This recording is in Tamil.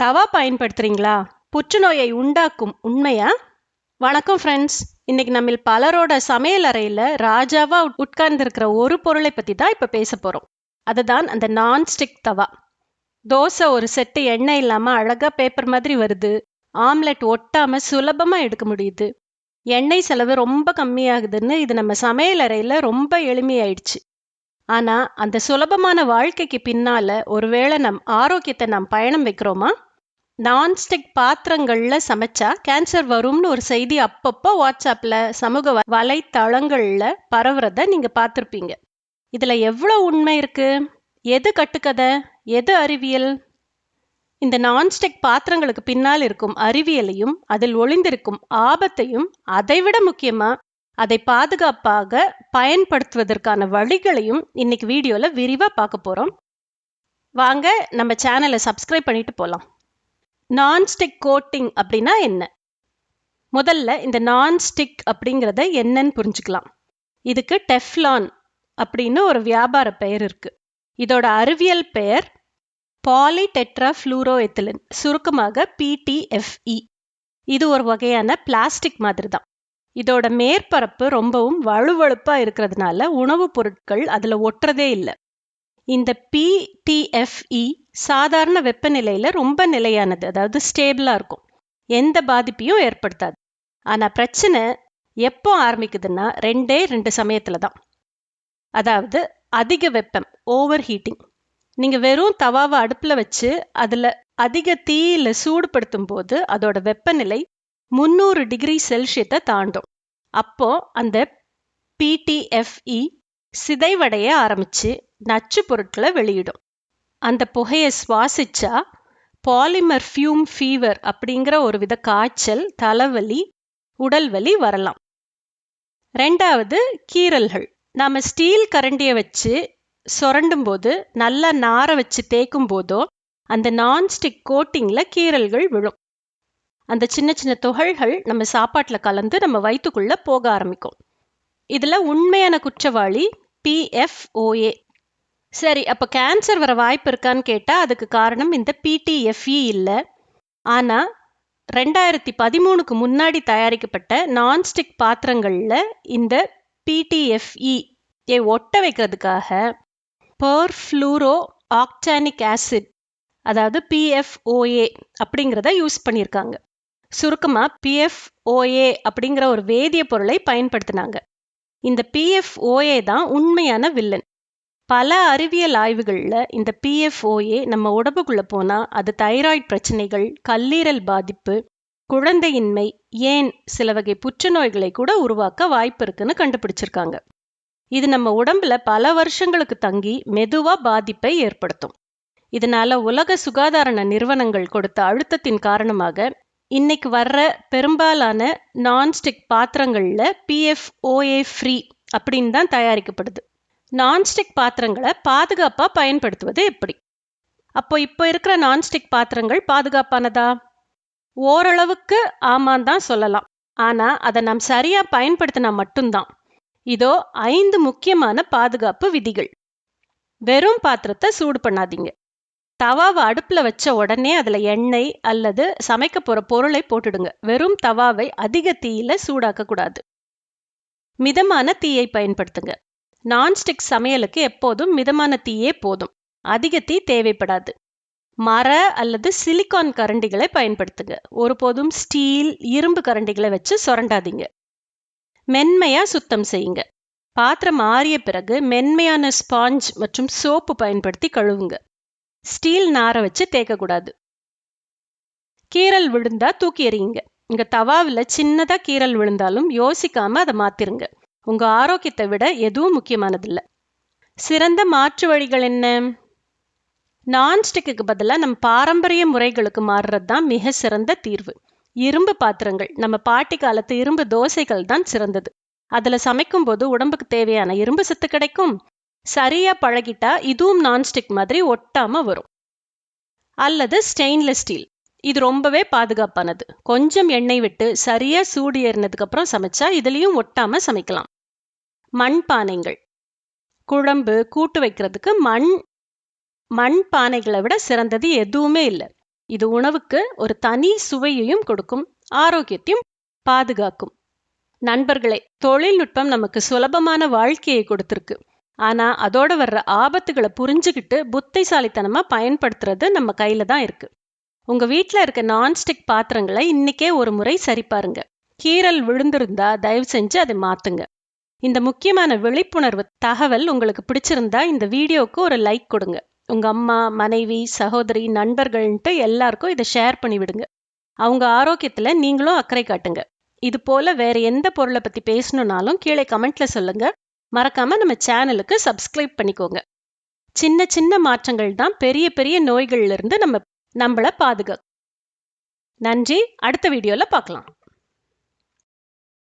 தவா பயன்படுத்துறீங்களா? புற்றுநோயை உண்டாக்கும் உண்மையா? வணக்கம் ஃப்ரெண்ட்ஸ் இன்னைக்கு நம்ம பலரோட சமையல் அறையில் ராஜாவா உட்கார்ந்துருக்கிற ஒரு பொருளை பத்தி தான் இப்ப பேச போறோம். அதுதான் அந்த நான்ஸ்டிக் தவா. தோசை ஒரு செட்டு எண்ணெய் இல்லாம அழகா பேப்பர் மாதிரி வருது. ஆம்லெட் ஒட்டாம சுலபமா எடுக்க முடியுது. எண்ணெய் செலவு ரொம்ப கம்மியாகுதுன்னு இது நம்ம சமையல் அறையில் ரொம்ப எளிமையாயிடுச்சு. ஆனா அந்த சுலபமான வாழ்க்கைக்கு பின்னால ஒருவேளை நம் ஆரோக்கியத்தை நாம் பயணம் வைக்கிறோமா? நான்ஸ்டிக் பாத்திரங்களில் சமைச்சா கேன்சர் வரும்னு ஒரு செய்தி அப்பப்போ வாட்ஸ்அப்பில் சமூக வலைத்தளங்களில் பரவுறத நீங்கள் பார்த்துருப்பீங்க இதில் எவ்வளோ உண்மை இருக்குது எது கட்டுக்கதை? எது அறிவியல்? இந்த நான்ஸ்டிக் பாத்திரங்களுக்கு பின்னால் இருக்கும் அறிவியலையும் அதில் ஒளிந்திருக்கும் ஆபத்தையும் அதைவிட முக்கியமாக அதை பாதுகாப்பாக பயன்படுத்துவதற்கான வழிகளையும் இன்னைக்கு வீடியோவில் விரிவாக பார்க்க போகிறோம் வாங்க நம்ம சேனலை சப்ஸ்கிரைப் பண்ணிட்டு போகலாம் நான்ஸ்டிக் கோட்டிங் அப்படின்னா என்ன? முதல்ல இந்த நான்ஸ்டிக் அப்படிங்கிறத என்னன்னு புரிஞ்சுக்கலாம். இதுக்கு டெஃப்லான் அப்படின்னு ஒரு வியாபார பெயர் இருக்கு. இதோட அறிவியல் பெயர் பாலி ஃப்ளூரோ ஃப்ளூரோஎத்திலின் சுருக்கமாக பிடிஎஃப்இ இது ஒரு வகையான பிளாஸ்டிக் மாதிரி தான் இதோட மேற்பரப்பு ரொம்பவும் வலுவழுப்பாக இருக்கிறதுனால உணவுப் பொருட்கள் அதுல ஒட்டுறதே இல்லை. இந்த பிடிஎஃப்இ சாதாரண வெப்பநிலையில ரொம்ப நிலையானது அதாவது ஸ்டேபிளாக இருக்கும். எந்த பாதிப்பையும் ஏற்படுத்தாது. ஆனால் பிரச்சனை எப்போ ஆரம்பிக்குதுன்னா ரெண்டே ரெண்டு சமயத்துல தான். அதாவது அதிக வெப்பம் ஓவர் ஹீட்டிங் நீங்கள் வெறும் தவாவை அடுப்புல வச்சு அதுல அதிக தீயில சூடுபடுத்தும் போது அதோட வெப்பநிலை முந்நூறு டிகிரி செல்சியத்தை தாண்டும். அப்போ அந்த பிடிஎஃப்இ சிதைவடைய ஆரம்பிச்சு நச்சு பொருட்களை வெளியிடும். அந்த புகையை சுவாசிச்சா பாலிமர் ஃபியூம் ஃபீவர் அப்படிங்கிற ஒரு வித காய்ச்சல் தலைவலி உடல்வலி வரலாம். ரெண்டாவது கீறல்கள். நாம ஸ்டீல் கரண்டியை வச்சு சுரண்டும் போது நல்லா நார வச்சு தேய்க்கும் போதோ அந்த நான்ஸ்டிக் கோட்டிங்ல கீறல்கள் விழும். அந்த சின்ன சின்ன துகள்கள் நம்ம சாப்பாட்டில் கலந்து நம்ம வயிற்றுக்குள்ளே போக ஆரம்பிக்கும். இதுல உண்மையான குற்றவாளி பிஎஃப்ஓஏ சரி அப்ப கேன்சர் வர வாய்ப்பு இருக்கான்னு கேட்டா அதுக்கு காரணம் இந்த பிடிஎஃப்இ இல்லை. ஆனா ரெண்டாயிரத்தி பதிமூணுக்கு முன்னாடி தயாரிக்கப்பட்ட நான்ஸ்டிக் பாத்திரங்களில் இந்த பிடிஎஃப்இ ஒட்ட வைக்கிறதுக்காக பர்ஃப்ளூரோ ஆக்டானிக் ஆசிட் அதாவது பிஎஃப்ஓஏ அப்படிங்கிறத யூஸ் பண்ணியிருக்காங்க. சுருக்கமா பிஎஃப்ஓஏ அப்படிங்கிற ஒரு வேதிய பொருளை பயன்படுத்தினாங்க. இந்த பிஎஃப்ஓஏ தான் உண்மையான வில்லன் பல அறிவியல் ஆய்வுகளில் இந்த பிஎஃப்ஓஏ நம்ம உடம்புக்குள்ளே போனால் அது தைராய்டு பிரச்சனைகள் கல்லீரல் பாதிப்பு குழந்தையின்மை ஏன் சில வகை புற்றுநோய்களை கூட உருவாக்க வாய்ப்பு இருக்குன்னு கண்டுபிடிச்சிருக்காங்க. இது நம்ம உடம்புல பல வருஷங்களுக்கு தங்கி மெதுவா பாதிப்பை ஏற்படுத்தும். இதனால உலக சுகாதார நிறுவனங்கள் கொடுத்த அழுத்தத்தின் காரணமாக இன்னைக்கு வர்ற பெரும்பாலான நான்ஸ்டிக் பாத்திரங்கள்ல பிஎஃப்ஓஏ ஃப்ரீ அப்படின்னு தான் தயாரிக்கப்படுது. நான்ஸ்டிக் பாத்திரங்களை பாதுகாப்பா பயன்படுத்துவது எப்படி? அப்போ இப்போ இருக்கிற நான்ஸ்டிக் பாத்திரங்கள் பாதுகாப்பானதா? ஓரளவுக்கு ஆமான் தான் சொல்லலாம். ஆனா அதை நாம் சரியா பயன்படுத்தினா மட்டும்தான். இதோ ஐந்து முக்கியமான பாதுகாப்பு விதிகள். வெறும் பாத்திரத்தை சூடு பண்ணாதீங்க. தவாவை அடுப்புல வச்ச உடனே அதுல எண்ணெய் அல்லது சமைக்க போற பொருளை போட்டுடுங்க. வெறும் தவாவை அதிக தீயில சூடாக்க கூடாது மிதமான தீயை பயன்படுத்துங்க. நான்ஸ்டிக் சமையலுக்கு எப்போதும் மிதமான தீயே போதும். அதிக தீ தேவைப்படாது. மர அல்லது சிலிக்கான் கரண்டிகளை பயன்படுத்துங்க. ஒருபோதும் ஸ்டீல் இரும்பு கரண்டிகளை வச்சு சுரண்டாதீங்க. மென்மையா சுத்தம் செய்யுங்க. பாத்திரம் ஆறிய பிறகு மென்மையான ஸ்பாஞ்ச் மற்றும் சோப்பு பயன்படுத்தி கழுவுங்க. ஸ்டீல் நார வச்சு தேய்க்கக்கூடாது கீறல் விழுந்தா தூக்கி எறியுங்க. இங்க தவாவில் சின்னதா கீறல் விழுந்தாலும் யோசிக்காம அதை மாத்திருங்க. உங்க ஆரோக்கியத்தை விட எதுவும் முக்கியமானதில்ல. சிறந்த மாற்று வழிகள் என்ன? நான்ஸ்டிக்கு பதிலாக நம்ம பாரம்பரிய முறைகளுக்கு மாறுறது தான் மிக சிறந்த தீர்வு. இரும்பு பாத்திரங்கள் நம்ம பாட்டி காலத்து இரும்பு தோசைகள் தான் சிறந்தது. அதுல சமைக்கும் போது உடம்புக்கு தேவையான இரும்பு சத்து கிடைக்கும். சரியா பழகிட்டா இதுவும் நான்ஸ்டிக் மாதிரி ஒட்டாம வரும். அல்லது ஸ்டெயின்லெஸ் ஸ்டீல் இது ரொம்பவே பாதுகாப்பானது. கொஞ்சம் எண்ணெய் விட்டு சரியா சூடு ஏறினதுக்கப்புறம் சமைச்சா இதுலயும் ஒட்டாம சமைக்கலாம். மண் பானைகள். குழம்பு கூட்டு வைக்கிறதுக்கு மண் மண் பானைகளை விட சிறந்தது எதுவுமே இல்லை. இது உணவுக்கு ஒரு தனி சுவையையும் கொடுக்கும் ஆரோக்கியத்தையும் பாதுகாக்கும். நண்பர்களே தொழில்நுட்பம் நமக்கு சுலபமான வாழ்க்கையை கொடுத்துருக்கு. ஆனா அதோட வர்ற ஆபத்துகளை புரிஞ்சுக்கிட்டு புத்திசாலித்தனமா பயன்படுத்துறது நம்ம கையில தான் இருக்கு. உங்க வீட்டில் இருக்க நான்ஸ்டிக் பாத்திரங்களை இன்னைக்கே ஒரு முறை சரி பாருங்க கீரல் விழுந்திருந்தா தயவு செஞ்சு அதை மாத்துங்க. இந்த முக்கியமான விழிப்புணர்வு தகவல் உங்களுக்கு பிடிச்சிருந்தா இந்த வீடியோவுக்கு ஒரு லைக் கொடுங்க. உங்க அம்மா மனைவி சகோதரி நண்பர்கள்ன்ட்டு எல்லாருக்கும் இதை ஷேர் பண்ணி விடுங்க. அவங்க ஆரோக்கியத்துல நீங்களும் அக்கறை காட்டுங்க. இது போல வேற எந்த பொருளை பத்தி பேசணும்னாலும் கீழே கமெண்ட்ல சொல்லுங்க. மறக்காம நம்ம சேனலுக்கு சப்ஸ்கிரைப் பண்ணிக்கோங்க. சின்ன சின்ன மாற்றங்கள் தான் பெரிய பெரிய நோய்கள்ல இருந்து நம்ம நம்மள பாதுகாக்கும். நன்றி. அடுத்த வீடியோவில் பார்க்கலாம்